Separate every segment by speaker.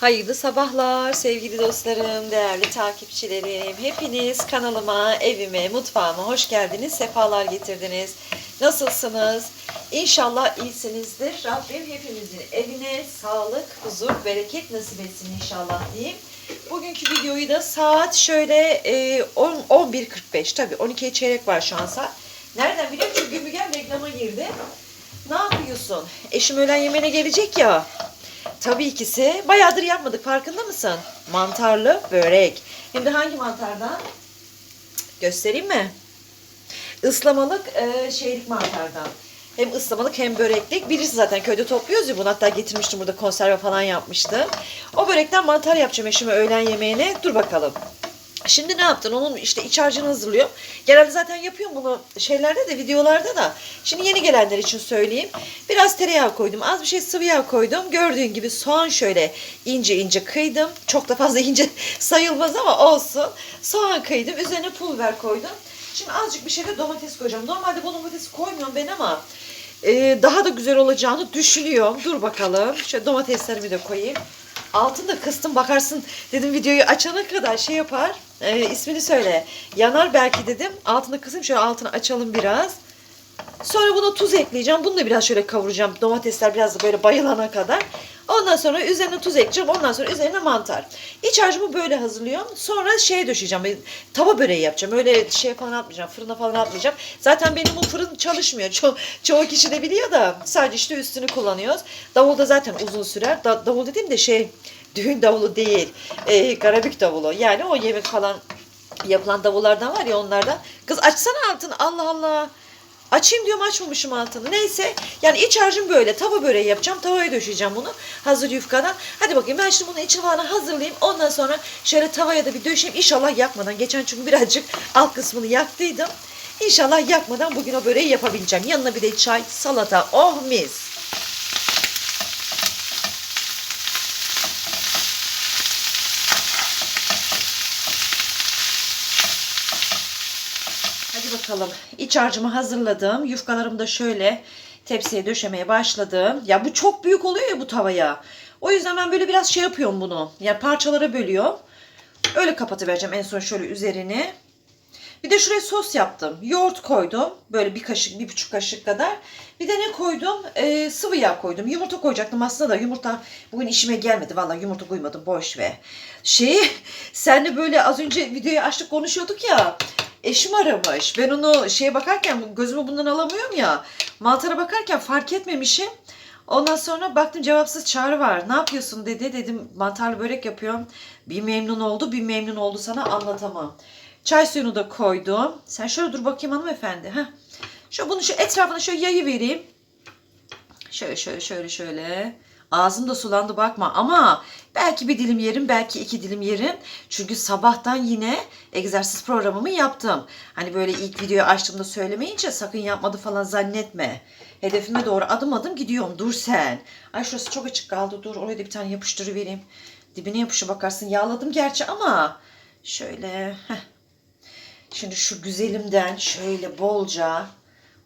Speaker 1: Hayırlı sabahlar sevgili dostlarım, değerli takipçilerim. Hepiniz kanalıma, evime, mutfağıma hoş geldiniz, sefalar getirdiniz. Nasılsınız? İnşallah iyisinizdir. Rabbim hepimizin evine sağlık, huzur, bereket nasip etsin inşallah diyeyim. Bugünkü videoyu da saat şöyle e, 10 11.45 tabii 12'ye çeyrek var şu an saat. Nereden biliyorum? Çünkü Mügen reklama girdi. Ne yapıyorsun? Eşim öğlen yemeğine gelecek ya. Tabii ikisi. Bayağıdır yapmadık farkında mısın? Mantarlı börek. Hem de hangi mantardan? Göstereyim mi? Islamalık e, şeylik mantardan. Hem ıslamalık hem böreklik. Birisi zaten köyde topluyoruz ya bunu. Hatta getirmiştim burada konserve falan yapmıştım. O börekten mantar yapacağım eşime öğlen yemeğine. Dur bakalım. Şimdi ne yaptın? Onun işte iç harcını hazırlıyor. Genelde zaten yapıyorum bunu şeylerde de videolarda da. Şimdi yeni gelenler için söyleyeyim. Biraz tereyağı koydum. Az bir şey sıvı yağ koydum. Gördüğün gibi soğan şöyle ince ince kıydım. Çok da fazla ince sayılmaz ama olsun. Soğan kıydım. Üzerine pul biber koydum. Şimdi azıcık bir şey de domates koyacağım. Normalde bu domatesi koymuyorum ben ama e, daha da güzel olacağını düşünüyorum. Dur bakalım. Şöyle domateslerimi de koyayım. Altını da kıstım bakarsın dedim videoyu açana kadar şey yapar. E, ismini söyle. Yanar belki dedim. Altını kısayım şöyle altını açalım biraz. Sonra buna tuz ekleyeceğim. Bunu da biraz şöyle kavuracağım. Domatesler biraz da böyle bayılana kadar. Ondan sonra üzerine tuz ekleyeceğim. Ondan sonra üzerine mantar. İç harcımı böyle hazırlıyorum. Sonra şeye döşeyeceğim. Ben Tava böreği yapacağım. Öyle şey falan atmayacağım. Fırına falan atmayacağım. Zaten benim bu fırın çalışmıyor. Ço çoğu kişi de biliyor da sadece işte üstünü kullanıyoruz. Davul da zaten uzun sürer. Da davul dediğim de şey düğün davulu değil. E, karabük davulu. Yani o yemek falan yapılan davullardan var ya onlardan. Kız açsana altını. Allah Allah. Açayım diyorum açmamışım altını. Neyse yani iç harcım böyle. Tava böreği yapacağım. Tavaya döşeyeceğim bunu. Hazır yufkadan. Hadi bakayım ben şimdi bunu içini falan hazırlayayım. Ondan sonra şöyle tavaya da bir döşeyeyim. İnşallah yakmadan. Geçen çünkü birazcık alt kısmını yaktıydım. İnşallah yakmadan bugün o böreği yapabileceğim. Yanına bir de çay, salata. Oh mis. Hadi bakalım. İç harcımı hazırladım. Yufkalarımı da şöyle tepsiye döşemeye başladım. Ya bu çok büyük oluyor ya bu tavaya. O yüzden ben böyle biraz şey yapıyorum bunu. Yani parçalara bölüyorum. Öyle kapatıvereceğim en son şöyle üzerini. Bir de şuraya sos yaptım. Yoğurt koydum. Böyle bir kaşık, bir buçuk kaşık kadar. Bir de ne koydum? Ee, sıvı yağ koydum. Yumurta koyacaktım aslında da yumurta bugün işime gelmedi. Vallahi yumurta koymadım. Boş ver. Şey, senle böyle az önce videoyu açtık konuşuyorduk ya. Eşim aramış. Ben onu şeye bakarken gözümü bundan alamıyorum ya. Mantara bakarken fark etmemişim. Ondan sonra baktım cevapsız çağrı var. Ne yapıyorsun dedi. Dedim mantarlı börek yapıyorum. Bir memnun oldu, bir memnun oldu sana anlatamam. Çay suyunu da koydum. Sen şöyle dur bakayım hanımefendi. Heh. Şöyle bunu şu etrafına şöyle yayı vereyim. Şöyle şöyle şöyle şöyle. Ağzım da sulandı bakma ama belki bir dilim yerim belki iki dilim yerim. Çünkü sabahtan yine egzersiz programımı yaptım. Hani böyle ilk videoyu açtığımda söylemeyince sakın yapmadı falan zannetme. Hedefime doğru adım adım gidiyorum. Dur sen. Ay şurası çok açık kaldı. Dur oraya da bir tane yapıştırıvereyim. Dibine yapışı bakarsın. Yağladım gerçi ama şöyle. Şimdi şu güzelimden şöyle bolca.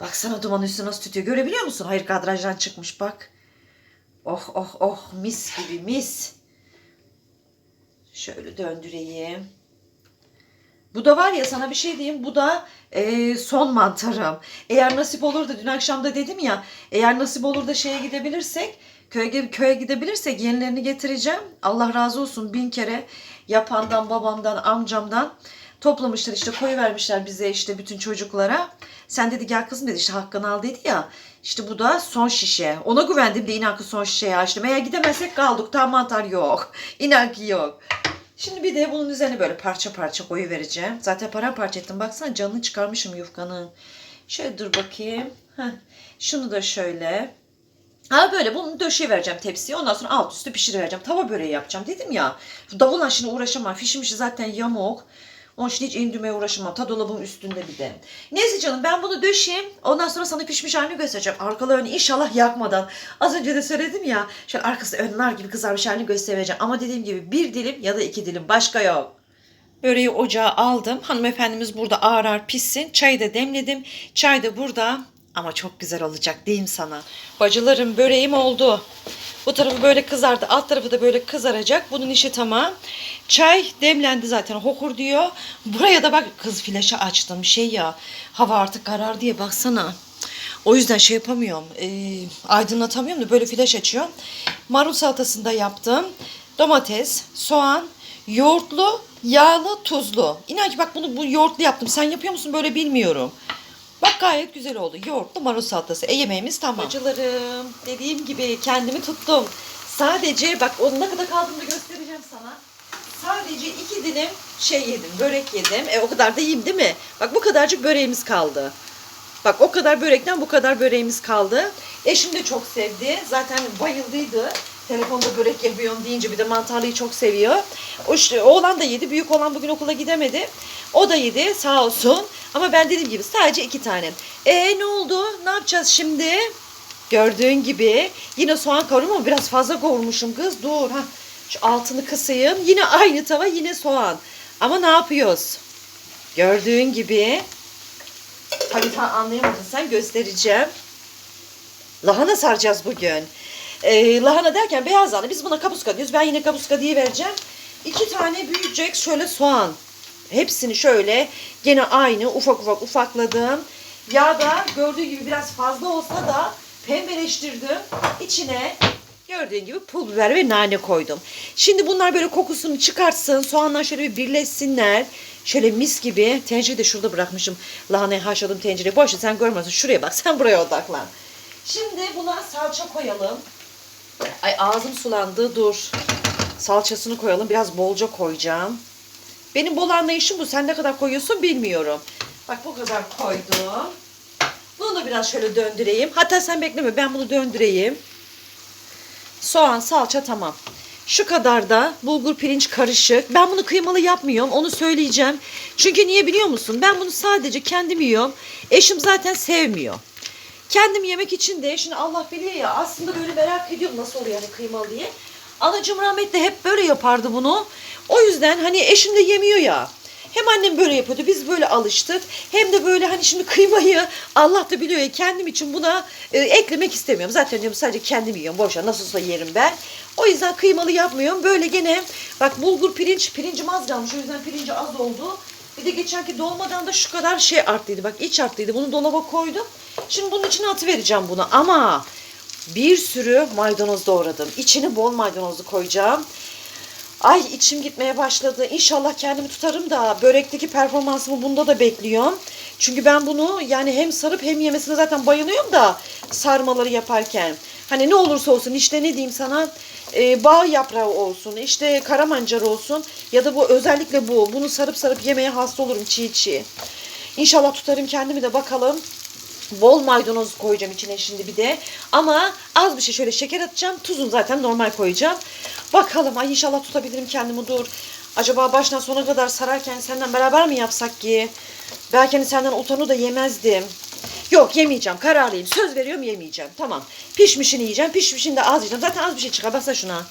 Speaker 1: Baksana duman üstü nasıl tutuyor. Görebiliyor musun? Hayır kadrajdan çıkmış bak. Oh oh oh mis gibi mis. Şöyle döndüreyim. Bu da var ya sana bir şey diyeyim. Bu da e, son mantarım. Eğer nasip olur da dün akşam da dedim ya. Eğer nasip olur da şeye gidebilirsek köye, köye gidebilirsek yenilerini getireceğim. Allah razı olsun bin kere yapandan babamdan amcamdan toplamışlar işte koyu vermişler bize işte bütün çocuklara. Sen dedi gel kızım dedi işte hakkını al dedi ya. İşte bu da son şişe. Ona güvendim de inan ki son şişeyi açtım. Eğer gidemezsek kaldık. Tam mantar yok. İnan ki yok. Şimdi bir de bunun üzerine böyle parça parça koyu vereceğim. Zaten paramparça ettim. Baksana canını çıkarmışım yufkanın. Şöyle dur bakayım. Heh. Şunu da şöyle. Ha böyle bunu döşeye vereceğim tepsiye. Ondan sonra alt üstü pişirivereceğim. Tava böreği yapacağım dedim ya. Davulla şimdi uğraşamam. Fişim işi zaten yamuk. Onun için hiç indürmeye uğraşamam. Ta dolabın üstünde bir de. Neyse canım ben bunu döşeyeyim. Ondan sonra sana pişmiş halini göstereceğim. Arkalı önü inşallah yakmadan. Az önce de söyledim ya. Şöyle arkası önler gibi kızarmış halini göstereceğim. Ama dediğim gibi bir dilim ya da iki dilim. Başka yok. Böreği ocağa aldım. Hanımefendimiz burada ağır ağır pişsin. Çayı da demledim. Çay da burada. Ama çok güzel olacak diyeyim sana. Bacılarım böreğim oldu. Bu tarafı böyle kızardı. Alt tarafı da böyle kızaracak. Bunun işi tamam. Çay demlendi zaten. Hokur diyor. Buraya da bak kız flaşı açtım. Şey ya hava artık karar diye baksana. O yüzden şey yapamıyorum. e, aydınlatamıyorum da böyle flaş açıyorum. Marul salatasını da yaptım. Domates, soğan, yoğurtlu, yağlı, tuzlu. İnan ki bak bunu bu yoğurtlu yaptım. Sen yapıyor musun böyle bilmiyorum. Bak gayet güzel oldu. Yoğurtlu marul salatası. E yemeğimiz tamam. Acılarım. Dediğim gibi kendimi tuttum. Sadece bak onun ne kadar kaldığını göstereceğim sana. Sadece iki dilim şey yedim. Börek yedim. E o kadar da yiyeyim değil mi? Bak bu kadarcık böreğimiz kaldı. Bak o kadar börekten bu kadar böreğimiz kaldı. Eşim de çok sevdi. Zaten bayıldıydı. Telefonda börek yapıyorum deyince bir de mantarlıyı çok seviyor. O işte, oğlan da yedi. Büyük olan bugün okula gidemedi. O da yedi sağ olsun. Ama ben dediğim gibi sadece iki tane. E ne oldu? Ne yapacağız şimdi? Gördüğün gibi yine soğan kavuruyorum ama biraz fazla kavurmuşum kız. Dur ha. Şu altını kısayım. Yine aynı tava yine soğan. Ama ne yapıyoruz? Gördüğün gibi Tabii sen anlayamadın sen göstereceğim. Lahana saracağız bugün. Ee, lahana derken beyaz lahana. Biz buna kapuska diyoruz. Ben yine kapuska diye vereceğim. İki tane büyüyecek şöyle soğan. Hepsini şöyle gene aynı ufak ufak ufakladım. Yağda gördüğü gibi biraz fazla olsa da pembeleştirdim. İçine gördüğün gibi pul biber ve nane koydum. Şimdi bunlar böyle kokusunu çıkartsın. Soğanlar şöyle bir birleşsinler. Şöyle mis gibi. Tencereyi de şurada bırakmışım. Lahanayı haşladım tencereye. Boş ver, sen görmezsin. Şuraya bak. Sen buraya odaklan. Şimdi buna salça koyalım. Ay ağzım sulandı. Dur. Salçasını koyalım. Biraz bolca koyacağım. Benim bol anlayışım bu. Sen ne kadar koyuyorsun bilmiyorum. Bak bu kadar koydum. Bunu da biraz şöyle döndüreyim. Hatta sen bekleme ben bunu döndüreyim. Soğan, salça tamam. Şu kadar da bulgur pirinç karışık. Ben bunu kıymalı yapmıyorum. Onu söyleyeceğim. Çünkü niye biliyor musun? Ben bunu sadece kendim yiyorum. Eşim zaten sevmiyor. Kendim yemek için de şimdi Allah biliyor ya aslında böyle merak ediyorum nasıl oluyor yani kıymalı diye. Anacığım rahmetli hep böyle yapardı bunu. O yüzden hani eşim de yemiyor ya. Hem annem böyle yapıyordu. Biz böyle alıştık. Hem de böyle hani şimdi kıymayı Allah da biliyor ya kendim için buna e, eklemek istemiyorum. Zaten diyorum sadece kendim yiyorum. Boşa nasılsa yerim ben. O yüzden kıymalı yapmıyorum. Böyle gene bak bulgur pirinç. Pirincim az kalmış. O yüzden pirinci az oldu. Bir de geçenki dolmadan da şu kadar şey arttıydı. Bak iç arttıydı. Bunu dolaba koydum. Şimdi bunun içine atıvereceğim bunu. Ama bir sürü maydanoz doğradım. İçine bol maydanozlu koyacağım. Ay içim gitmeye başladı. İnşallah kendimi tutarım da börekteki performansımı bunda da bekliyorum. Çünkü ben bunu yani hem sarıp hem yemesine zaten bayılıyorum da sarmaları yaparken. Hani ne olursa olsun işte ne diyeyim sana e, bağ yaprağı olsun işte karamancar olsun ya da bu özellikle bu. Bunu sarıp sarıp yemeye hasta olurum çiğ çiğ. İnşallah tutarım kendimi de bakalım. Bol maydanoz koyacağım içine şimdi bir de. Ama az bir şey şöyle şeker atacağım. Tuzunu zaten normal koyacağım. Bakalım ay inşallah tutabilirim kendimi dur. Acaba baştan sona kadar sararken senden beraber mi yapsak ki? Belki hani senden utanı da yemezdim. Yok yemeyeceğim kararlıyım. Söz veriyorum yemeyeceğim. Tamam. Pişmişini yiyeceğim. Pişmişini de az yiyeceğim. Zaten az bir şey çıkar. Baksana şuna.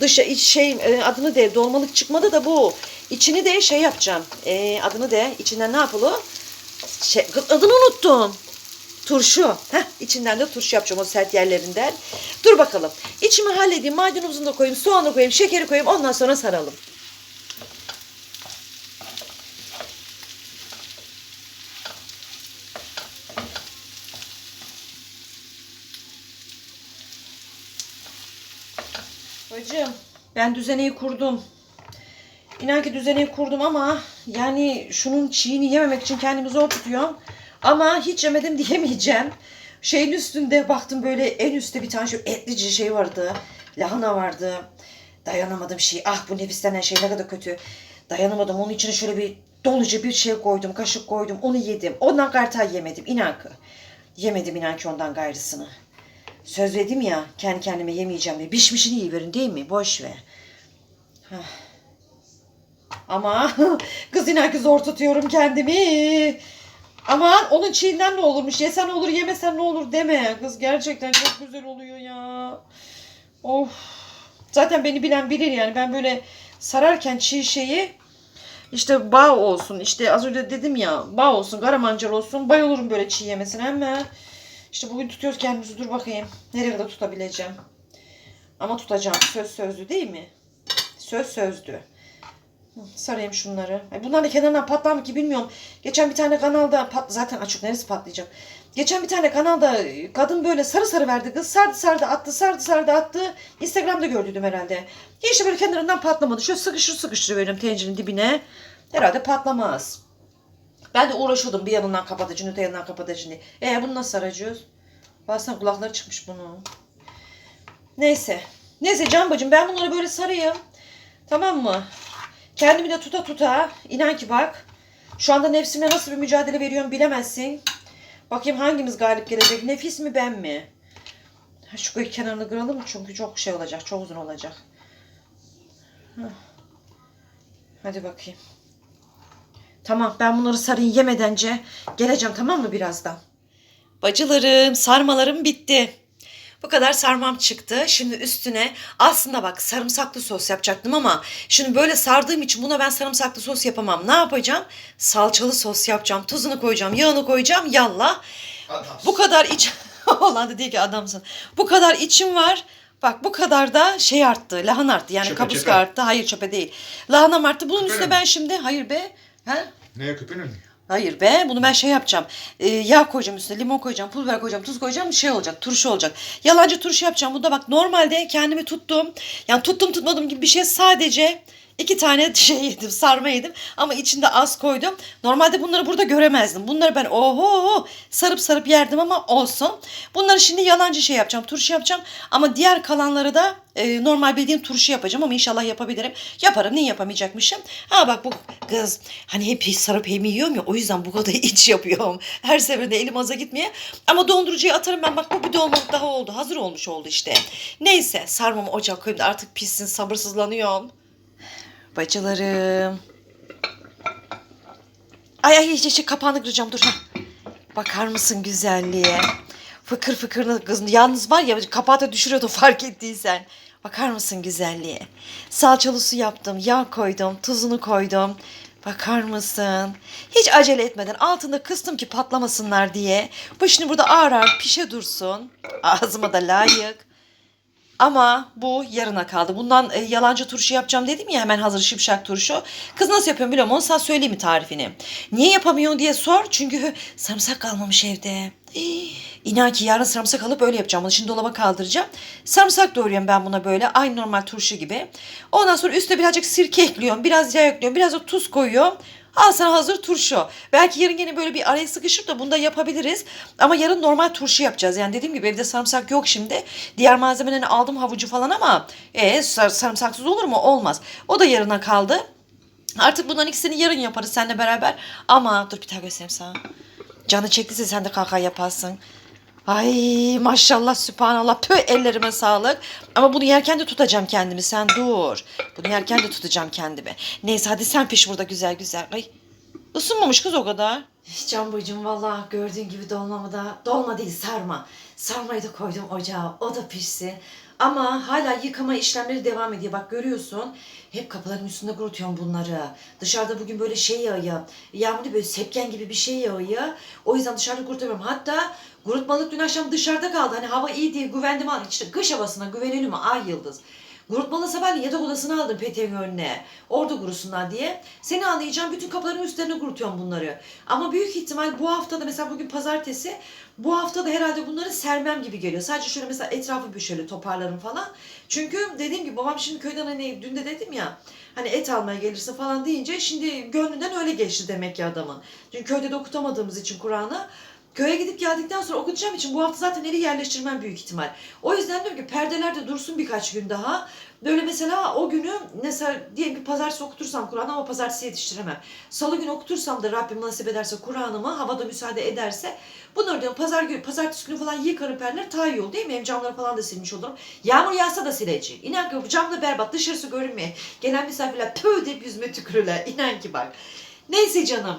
Speaker 1: Dışa iç şey e, adını de dolmalık çıkmadı da bu. İçini de şey yapacağım. E, adını de içinden ne yapılı? Şey, adını unuttum. Turşu. Heh, içinden de turşu yapacağım o sert yerlerinden. Dur bakalım. İçimi halledeyim. Maydanozunu da koyayım. Soğanı koyayım. Şekeri koyayım. Ondan sonra saralım. Bacım ben düzeneyi kurdum. İnan ki düzeneyi kurdum ama yani şunun çiğini yememek için kendimi zor tutuyorum. Ama hiç yemedim diyemeyeceğim. Şeyin üstünde baktım böyle en üstte bir tane şu etlici şey vardı. Lahana vardı. Dayanamadım şey. Ah bu nefis denen şey ne kadar kötü. Dayanamadım. Onun içine şöyle bir doluca bir şey koydum. Kaşık koydum. Onu yedim. Ondan gayrı yemedim. İnan ki. Yemedim inan ki ondan gayrısını. Söz verdim ya kendi kendime yemeyeceğim diye. Pişmişini yiyiverin değil mi? Boş ver. Ama kız inan ki zor tutuyorum kendimi. Aman onun çiğinden ne olurmuş? Yesen olur yemesen ne olur deme. Kız gerçekten çok güzel oluyor ya. Of. Zaten beni bilen bilir yani. Ben böyle sararken çiğ şeyi işte bağ olsun. işte az önce dedim ya bağ olsun, karamancar olsun. Bayılırım böyle çiğ yemesine ama işte bugün tutuyoruz kendimizi. Dur bakayım. Nereye kadar tutabileceğim. Ama tutacağım. Söz sözlü değil mi? Söz sözlü. Sarayım şunları. Ay bunlar da kenarından patlar mı ki bilmiyorum. Geçen bir tane kanalda pat zaten açık neresi patlayacak. Geçen bir tane kanalda e, kadın böyle sarı sarı verdi kız. Sardı sardı attı sardı sardı attı. Instagram'da gördüydüm herhalde. Hiç böyle kenarından patlamadı. Şöyle sıkıştır sıkıştır veriyorum tencerenin dibine. Herhalde patlamaz. Ben de uğraşıyordum bir yanından kapatıcını öte yanından kapatıcını. E bunu nasıl saracağız? Baksana kulakları çıkmış bunun. Neyse. Neyse Can bacım ben bunları böyle sarayım. Tamam mı? Kendimi de tuta tuta. inan ki bak. Şu anda nefsimle nasıl bir mücadele veriyorum bilemezsin. Bakayım hangimiz galip gelecek? Nefis mi ben mi? Şu kenarını kıralım çünkü çok şey olacak. Çok uzun olacak. Hadi bakayım. Tamam ben bunları sarayım yemedence geleceğim tamam mı birazdan? Bacılarım sarmalarım bitti. Bu kadar sarmam çıktı. Şimdi üstüne aslında bak sarımsaklı sos yapacaktım ama şimdi böyle sardığım için buna ben sarımsaklı sos yapamam. Ne yapacağım? Salçalı sos yapacağım. Tuzunu koyacağım, yağını koyacağım. Yallah. Bu kadar iç... Olan da diyor ki adamsın. Bu kadar içim var. Bak bu kadar da şey arttı. Lahan arttı. Yani
Speaker 2: Çöpe,
Speaker 1: kapuska
Speaker 2: çöpe.
Speaker 1: arttı. Hayır çöpe değil. Lahanam arttı. Bunun üstüne ben şimdi... Hayır be. Ha?
Speaker 2: Neye küpenin?
Speaker 1: Hayır be bunu ben şey yapacağım. Ee, yağ koyacağım üstüne limon koyacağım pul biber koyacağım tuz koyacağım şey olacak turşu olacak. Yalancı turşu yapacağım. Bunda bak normalde kendimi tuttum. Yani tuttum tutmadım gibi bir şey sadece iki tane şey yedim sarma yedim ama içinde az koydum. Normalde bunları burada göremezdim. Bunları ben oho sarıp sarıp yerdim ama olsun. Bunları şimdi yalancı şey yapacağım turşu yapacağım ama diğer kalanları da e, normal bildiğim turşu yapacağım ama inşallah yapabilirim. Yaparım niye yapamayacakmışım. Ha bak bu kız hani hep sarıp hem yiyorum ya o yüzden bu kadar iç yapıyorum. Her seferinde elim aza gitmeye. Ama dondurucuya atarım ben bak bu bir dolmalık daha oldu. Hazır olmuş oldu işte. Neyse sarmamı ocağa koyayım da artık pişsin sabırsızlanıyorum. Bacılarım. Ay ay hiç hiç kapağını kıracağım dur. ha. Bakar mısın güzelliğe? Fıkır fıkır kız. Yalnız var ya kapağı da düşürüyordu fark ettiysen. Bakar mısın güzelliğe? Salçalı su yaptım, yağ koydum, tuzunu koydum. Bakar mısın? Hiç acele etmeden altında kıstım ki patlamasınlar diye. Bu şimdi burada ağır ağır pişe dursun. Ağzıma da layık. Ama bu yarına kaldı. Bundan e, yalancı turşu yapacağım dedim ya hemen hazır şipşak turşu. Kız nasıl yapıyorum biliyorum onu sana söyleyeyim mi tarifini? Niye yapamıyorsun diye sor. Çünkü sarımsak kalmamış evde. Hii, İnan ki yarın sarımsak alıp öyle yapacağım. Bunu şimdi dolaba kaldıracağım. Sarımsak doğruyorum ben buna böyle. Aynı normal turşu gibi. Ondan sonra üstüne birazcık sirke ekliyorum. Biraz yağ ekliyorum. Biraz da tuz koyuyorum. Al sana hazır turşu. Belki yarın yine böyle bir araya sıkışıp da bunu da yapabiliriz. Ama yarın normal turşu yapacağız. Yani dediğim gibi evde sarımsak yok şimdi. Diğer malzemelerini aldım havucu falan ama e, sar- sarımsaksız olur mu? Olmaz. O da yarına kaldı. Artık bunların ikisini yarın yaparız seninle beraber. Ama dur bir daha göstereyim sana. Canı çektiyse sen de kalkar yaparsın. Ay maşallah sübhanallah tüh ellerime sağlık. Ama bunu yerken de tutacağım kendimi sen dur. Bunu yerken de tutacağım kendimi. Neyse hadi sen piş burada güzel güzel. Ay ısınmamış kız o kadar. Can bacım valla gördüğün gibi dolmamı da dolma değil sarma. Sarmayı da koydum ocağa o da pişsin. Ama hala yıkama işlemleri devam ediyor. Bak görüyorsun. Hep kapıların üstünde kurutuyorum bunları. Dışarıda bugün böyle şey yağıyor. Yağmurlu böyle sepken gibi bir şey yağıyor. O yüzden dışarıda kurutamıyorum. Hatta kurutmalık dün akşam dışarıda kaldı. Hani hava iyi diye güvendim. İşte kış havasına güvenelim mi? Ay yıldız. Kurutmalı sabahleyin yatak odasına aldım peteğin önüne. Orada kurusunlar diye. Seni anlayacağım bütün kapıların üstlerine kurutuyorum bunları. Ama büyük ihtimal bu haftada mesela bugün pazartesi. Bu haftada herhalde bunları sermem gibi geliyor. Sadece şöyle mesela etrafı bir şöyle toparlarım falan. Çünkü dediğim gibi babam şimdi köyden hani dün de dedim ya hani et almaya gelirse falan deyince şimdi gönlünden öyle geçti demek ki adamın. Çünkü köyde de okutamadığımız için Kur'an'ı Köye gidip geldikten sonra okutacağım için bu hafta zaten evi yerleştirmem büyük ihtimal. O yüzden diyorum ki perdeler de dursun birkaç gün daha. Böyle mesela o günü mesela diyelim ki pazartesi okutursam Kur'an'ı ama pazartesi yetiştiremem. Salı günü okutursam da Rabbim nasip ederse Kur'an'ımı havada müsaade ederse bunları diyorum pazar günü, pazartesi günü falan yıkarım perdeler daha iyi olur değil mi? Hem camları falan da silmiş olurum. Yağmur yağsa da sileceğim. İnan ki cam da berbat dışarısı görünmüyor. Gelen misafirler tüh deyip yüzüme tükürürler. İnan ki bak. Neyse canım.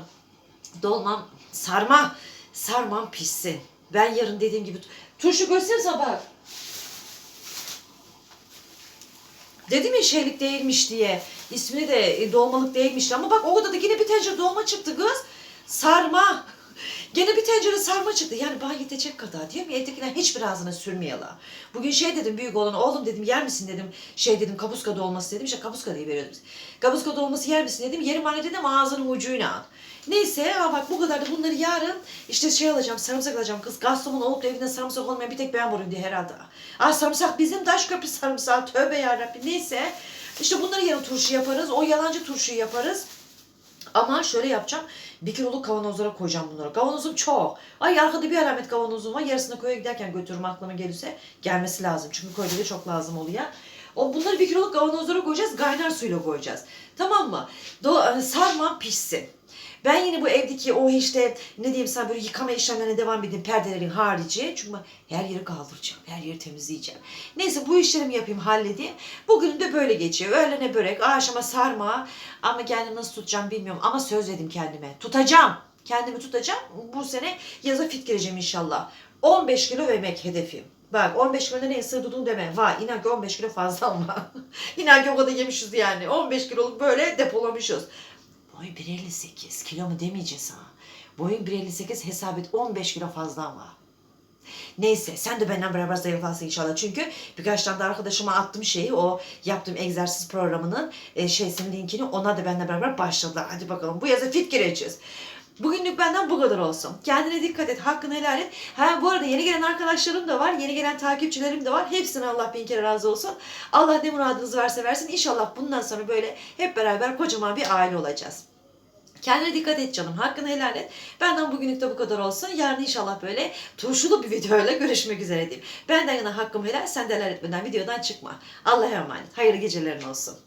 Speaker 1: Dolmam sarma. Sarmam pişsin. Ben yarın dediğim gibi turşu göstereyim sana bak. Dedim ya şeylik değilmiş diye. İsmini de e, dolmalık değilmiş ama bak o kadar da yine bir tencere dolma çıktı kız. Sarma. Gene bir tencere sarma çıktı. Yani bana yetecek kadar diyorum ya evdekiler hiçbir ağzına sürmeyeler. Bugün şey dedim büyük olan oğlum dedim yer misin dedim. Şey dedim kapuska dolması dedim. İşte kapuska diye veriyordum. Kapuska dolması yer misin dedim. Yerim anne dedim ağzının ucuyla. Neyse ha bak bu kadar da bunları yarın işte şey alacağım sarımsak alacağım. Kız Gaston'un olup evinde sarımsak olmayan bir tek ben varım diye herhalde. Aa sarımsak bizim Taşköprü sarımsağı tövbe yarabbim neyse. İşte bunları yarın turşu yaparız. O yalancı turşuyu yaparız. Ama şöyle yapacağım. Bir kiloluk kavanozlara koyacağım bunları. Kavanozum çok. Ay arkada bir alamet kavanozum var. Yarısını koya giderken götürürüm aklıma gelirse. Gelmesi lazım. Çünkü koyda da çok lazım oluyor. O bunları bir kiloluk kavanozlara koyacağız. Kaynar suyla koyacağız. Tamam mı? Do hani sarmam pişsin. Ben yine bu evdeki o işte ne diyeyim sana böyle yıkama işlemlerine devam edeyim perdelerin harici. Çünkü her yeri kaldıracağım, her yeri temizleyeceğim. Neyse bu işlerimi yapayım, halledeyim. Bugün de böyle geçiyor. Öğlene börek, akşama sarma. Ama kendimi nasıl tutacağım bilmiyorum. Ama söz verdim kendime. Tutacağım. Kendimi tutacağım. Bu sene yaza fit gireceğim inşallah. 15 kilo yemek hedefim. Bak 15 kiloda ne ısırdığım deme. Vay inan ki 15 kilo fazla ama. inan ki o kadar yemişiz yani. 15 kiloluk böyle depolamışız. Boy 1.58 kilo mu demeyeceğiz ha. Boyun 1.58 hesap et 15 kilo fazla var. Neyse sen de benimle beraber zayıflarsın inşallah. Çünkü birkaç tane de arkadaşıma attım şeyi o yaptığım egzersiz programının e, şeysinin linkini ona da benimle beraber başladılar. Hadi bakalım bu yaza fit gireceğiz. Bugünlük benden bu kadar olsun. Kendine dikkat et, hakkını helal et. Ha bu arada yeni gelen arkadaşlarım da var, yeni gelen takipçilerim de var. Hepsine Allah bin kere razı olsun. Allah ne muradınız varsa versin. İnşallah bundan sonra böyle hep beraber kocaman bir aile olacağız. Kendine dikkat et canım. Hakkını helal et. Benden bugünlük de bu kadar olsun. Yarın inşallah böyle turşulu bir videoyla görüşmek üzere diyeyim. Benden yana hakkım helal. Sen de helal etmeden videodan çıkma. Allah'a emanet. Hayırlı gecelerin olsun.